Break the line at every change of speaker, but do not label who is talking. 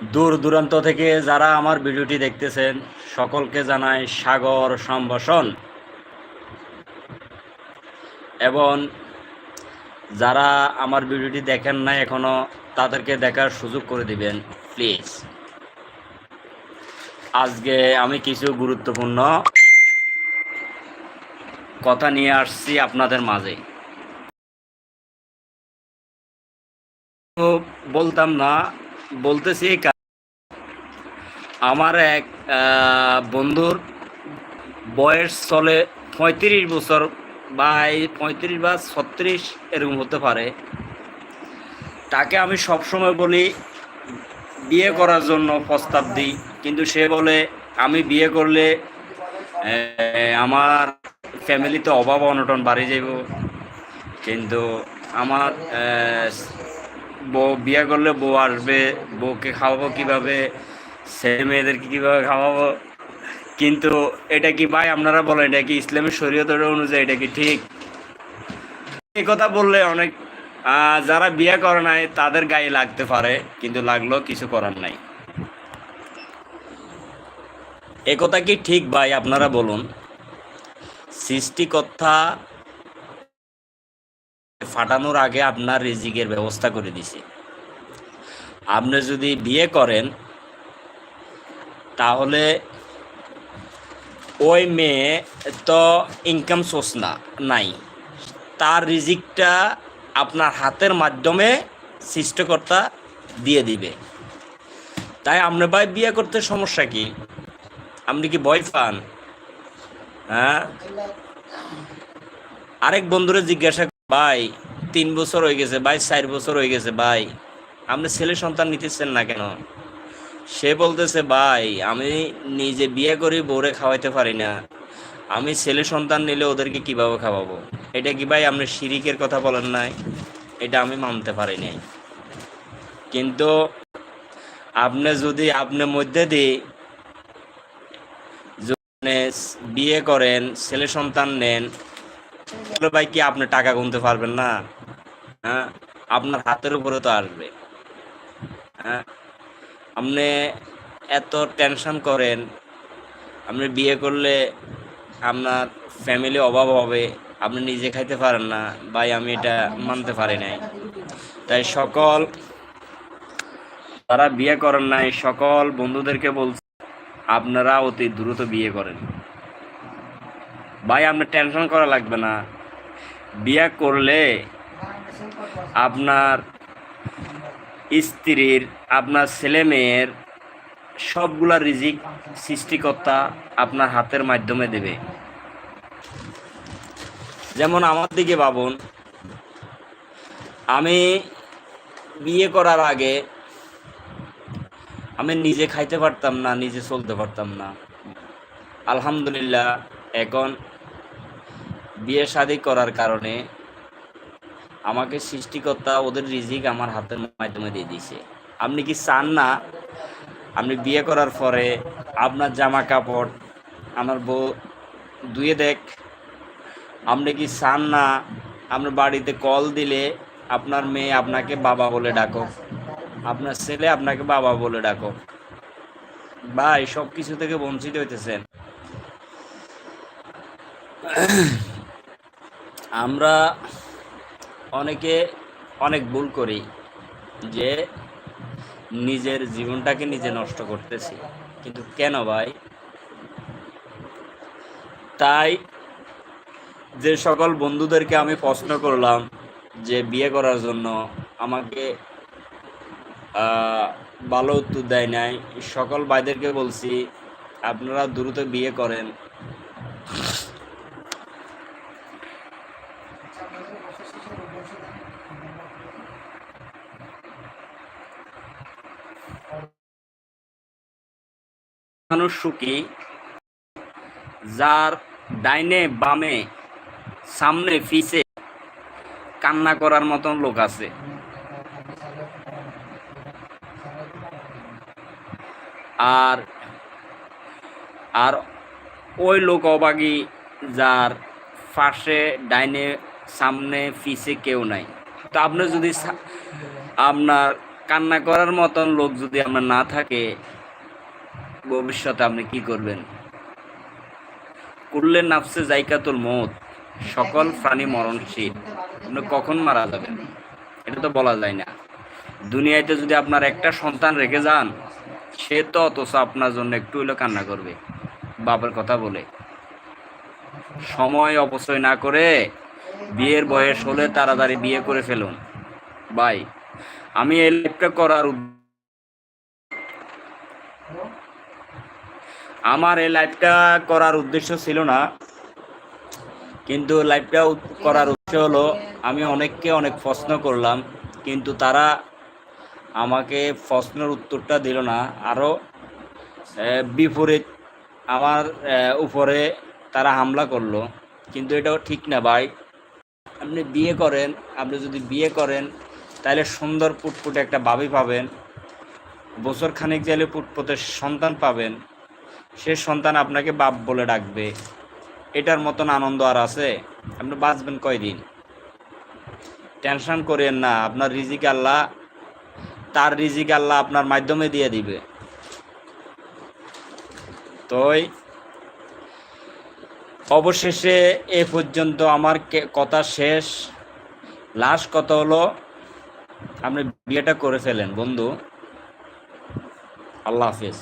দূর দূরান্ত থেকে যারা আমার ভিডিওটি দেখতেছেন, সকলকে জানাই সাগর সম্ভাষণ। এবং যারা আমার ভিডিওটি দেখেন না এখনও, তাদেরকে দেখার সুযোগ করে দিবেন প্লিজ আজকে আমি কিছু গুরুত্বপূর্ণ কথা নিয়ে আসছি আপনাদের মাঝে। বলতাম না বলতেছি আমার এক বন্ধুর বয়স চলে পঁয়ত্রিশ বছর বা পঁয়ত্রিশ বা ছত্রিশ এরকম হতে পারে। তাকে আমি সবসময় বলি, বিয়ে করার জন্য প্রস্তাব দিই। কিন্তু সে বলে, আমি বিয়ে করলে আমার ফ্যামিলিতে অভাব অনটন বাড়ি যাব কিন্তু আমার বউ, বিয়ে করলে বউ আসবে, বউকে খাওয়াবো কীভাবে, ছেলে মেয়েদেরকে কীভাবে খাওয়াবো? কিন্তু এটা কি ভাই আপনারা বলেন, এটা কি ইসলামের শরীয়তের অনুযায়ী, এটা কি ঠিক? এই কথা বললে অনেক যারা বিয়ে করে নাই, তাদের গায়ে লাগতে পারে, কিন্তু লাগল কিছু করার নাই। এ কথা কি ঠিক ভাই, আপনারা বলুন? সৃষ্টিকর্তা ফাটানোর আগে আপনার রিজিকের ব্যবস্থা করে দিছে। আপনি যদি বিয়ে করেন, তাহলে ওই মেয়ে তো ইনকাম সোর্স না, নাই। তার রিজিকটা আপনার হাতের মাধ্যমে সৃষ্টকর্তা দিয়ে দিবে। তাই আপনি ভাই বিয়ে করতে সমস্যা কি? আপনি কি ভয় পান? হ্যাঁ? আরেক বন্ধুরে জিজ্ঞাসা ভাই, তিন বছর হয়ে গেছে, ভাই, চার বছর হয়ে গেছে, ভাই। আপনি ছেলে সন্তান নিতেছেন না কেন? সে বলতেছে, ভাই, আমি নিজে বিয়ে করি, বউরে খাওয়াইতে পারি না। আমি ছেলে সন্তান নিলে ওদেরকে কীভাবে খাওয়াবো? এটা কি ভাই আপনি শিরিকের কথা বলেন নাই? এটা আমি মানতে পারি নাই। কিন্তু আপনি যদি আপনার মধ্যে দিয়ে বিয়ে করেন, ছেলে সন্তান নেন তাহলে ভাই, কি আপনি টাকা গুনতে পারবেন না? হ্যাঁ আপনার হাতের উপরে তো আসবে। হ্যাঁ আপনি এত টেনশন করেন, আপনি বিয়ে করলে আপনার ফ্যামিলি অভাব হবে, আপনি নিজে খাইতে পারেন না। ভাই, আমি এটা মানতে পারি নাই। তাই সকল, যারা বিয়ে করেন নাই, সকল বন্ধুদেরকে বলছি, আপনারা অতি দ্রুত বিয়ে করেন। ভাই, আপনার টেনশন করা লাগবে না। বিয়ে করলে আপনার স্ত্রীর, আপনার ছেলে মেয়ের সবগুলা রিজিক সৃষ্টিকর্তা আপনার হাতের মাধ্যমে দেবে। যেমন আমার দিকে ভাবুন, আমি বিয়ে করার আগে আমি নিজে খাইতে পারতাম না, নিজে চলতে পারতাম না। আলহামদুলিল্লাহ, এখন বিয়ে শাদি করার কারণে আমাকে সৃষ্টিকর্তা ওদের রিজিক আমার হাতের মাধ্যমে দিয়ে দিয়েছে। আপনি কি চান না? আপনি বিয়ে করার পরে আপনার জামা কাপড়, আমার বউ ধুয়ে দেখ। আপনি কি চান না? আপনার বাড়িতে কল দিলে আপনার মেয়ে আপনাকে বাবা বলে ডাকো। আপনার ছেলে আপনাকে বাবা বলে ডাকো। ভাই সব কিছু থেকে বঞ্চিত হইতেছেন। আমরা অনেকে অনেক ভুল করি যে নিজের জীবনটাকে নিজে নষ্ট করতেছি। কিন্তু কেন ভাই? তাই যে সকল বন্ধুদেরকে আমি প্রশ্ন করলাম যে বিয়ে করার জন্য আমাকে ভালো উত্তর দেয় নাই। সকল ভাইদেরকে বলছি, আপনারা দ্রুত বিয়ে করেন। সুখী, যার ডাইনে বামে সামনে পিছে কান্না করার মতন লোক আছে। আর আর ওই লোক অবাগী যার পাশে, ডাইনে, সামনে, পিছে কেউ নাই। তো আপনি যদি আপনার কান্না করার মতন লোক যদি আমরা না থাকে ভবিষ্যতে আপনি কি করবেন? কুল্লে নাফসে জাইকাতুল মত সকল প্রাণী মরণশীল, আপনি কখন মারা যাবেন? এটা তো বলা যায় না। দুনিয়াতে যদি আপনার একটা সন্তান রেখে যান, সে তো অথচ আপনার জন্য একটু হইলেও কান্না করবে। বাবার কথা বলে। সময় অপচয় না করে বিয়ের বয়স হলে তাড়াতাড়ি বিয়ে করে ফেলুন। বাই আমি এই লাইভটা করার আমার এই লাইভটা করার উদ্দেশ্য ছিল না। কিন্তু লাইভটা করার উদ্দেশ্য হলো, আমি অনেককে অনেক প্রশ্ন করলাম, কিন্তু তারা আমাকে প্রশ্নের উত্তরটা দিল না। আরও বিপরীত আমার উপরে তারা হামলা করল। কিন্তু এটাও ঠিক না ভাই। আপনি বিয়ে করেন, আপনি যদি বিয়ে করেন, তাহলে সুন্দর পুটপুটে একটা বাবি পাবেন বছর খানিক গেলে পুটপুটে সন্তান পাবেন। সে সন্তান আপনাকে বাপ বলে ডাকবে। এটার মতন আনন্দ আর আছে? আপনি বাঁচবেন কয়দিন? টেনশন করেন না, আপনার রিজিক আল্লাহ, তার রিজিক আল্লাহ আপনার মাধ্যমে দিয়ে দিবে। তোই অবশেষে এ পর্যন্ত আমার কথা শেষ। লাস্ট কথা হলো? আপনি বিয়েটা করে ফেলেন, বন্ধু। আল্লাহ হাফিজ।